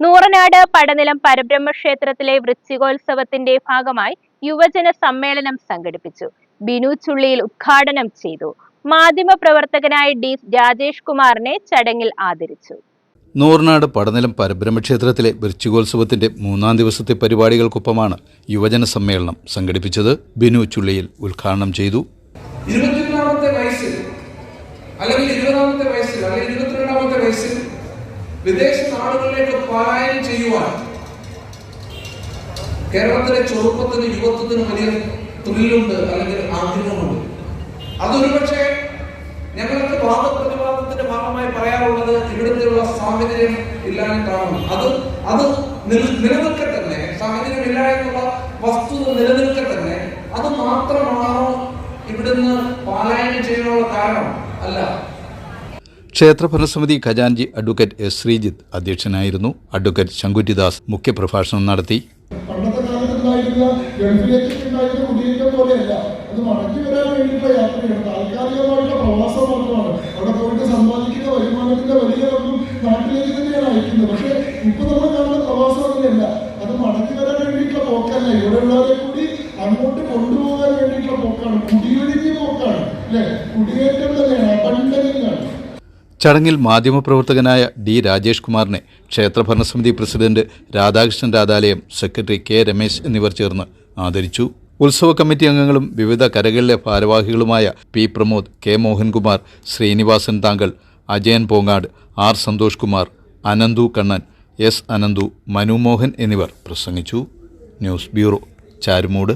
നൂറനാട് പടനിലം പരബ്രഹ്മ ക്ഷേത്രത്തിലെ വൃശ്ചികോത്സവത്തിന്റെ ഭാഗമായി യുവജന സമ്മേളനം സംഘടിപ്പിച്ചു. ബിനു ചുള്ളിയിൽ ഉദ്ഘാടനം ചെയ്തു. മാധ്യമ പ്രവർത്തകനായ ഡി രാജേഷ് കുമാറിനെ ചടങ്ങിൽ ആദരിച്ചു. നൂറനാട് പടനിലം പരബ്രഹ്മക്ഷേത്രത്തിലെ വൃശ്ചികോത്സവത്തിന്റെ മൂന്നാം ദിവസത്തെ പരിപാടികൾക്കൊപ്പമാണ് യുവജന സമ്മേളനം സംഘടിപ്പിച്ചത്. ബിനു ചുള്ളിയിൽ ഉദ്ഘാടനം ചെയ്തു. ഇരുപത്തിയൊന്നാമത്തെ വയസ്സിൽ അല്ലെങ്കിൽ ഇരുപതാമത്തെ വയസ്സിൽ അല്ലെങ്കിൽ ഇരുപത്തിരണ്ടാമത്തെ വയസ്സിൽ വിദേശ നാടുകളിലേക്ക് പലായനം ചെയ്യുവാൻ കേരളത്തിലെ ചെറുപ്പത്തിന് യുവത്വത്തിന് വലിയ തൊഴിലുണ്ട് അല്ലെങ്കിൽ ആഗ്രഹമുണ്ട്. അതൊരുപക്ഷെ ഞങ്ങൾക്ക് വാദപ്രതിവാദത്തിന്റെ ഭാഗമായി പറയാറുള്ളത് ഇവിടുത്തെയുള്ള സാഹചര്യം ഇല്ലാതെ കാണുന്നു. അത് അത് നില- നിലനിൽക്കെ തന്നെ സാഹചര്യം ഇല്ല എന്നുള്ള വസ്തുത നിലനിൽക്കെ തന്നെ അത് മാത്രമാണോ ഇവിടുന്ന് പാലായനം ചെയ്യാനുള്ള കാരണം. അല്ല ക്ഷേത്ര ഭരണസമിതി ഖജാൻജി അഡ്വക്കേറ്റ് എസ് ശ്രീജിത്ത് അധ്യക്ഷനായിരുന്നു. അഡ്വക്കേറ്റ് ശങ്കുറ്റിദാസ് മുഖ്യപ്രഭാഷണം നടത്തി. പണ്ടത്തെ കാലത്തുണ്ടായിരുന്ന അത് വരാൻ പ്രവാസം വലിയ അത് വരാൻ കൂടി അങ്ങോട്ട് കൊണ്ടുപോകാൻ വേണ്ടിയിട്ടുള്ള പോക്കാണ് കുടിയൊഴിഞ്ഞ പോക്കാണ് അല്ലെ കുടിയേറ്റം ചടങ്ങിൽ മാധ്യമപ്രവർത്തകനായ ഡി രാജേഷ് കുമാറിനെ ക്ഷേത്ര ഭരണസമിതി president Radhakrishnan Radhalayam secretary K Ramesh എന്നിവർ ചേർന്ന് ആദരിച്ചു. ഉത്സവ കമ്മിറ്റി അംഗങ്ങളും വിവിധ കരകളിലെ ഭാരവാഹികളുമായ പി പ്രമോദ് കെ മോഹൻകുമാർ ശ്രീനിവാസൻ താങ്കൾ അജയൻ പോങ്ങാട് ആർ സന്തോഷ് കുമാർ അനന്തു കണ്ണൻ എസ് അനന്തു മനുമോഹൻ എന്നിവർ പ്രസംഗിച്ചു. News bureau Charummood.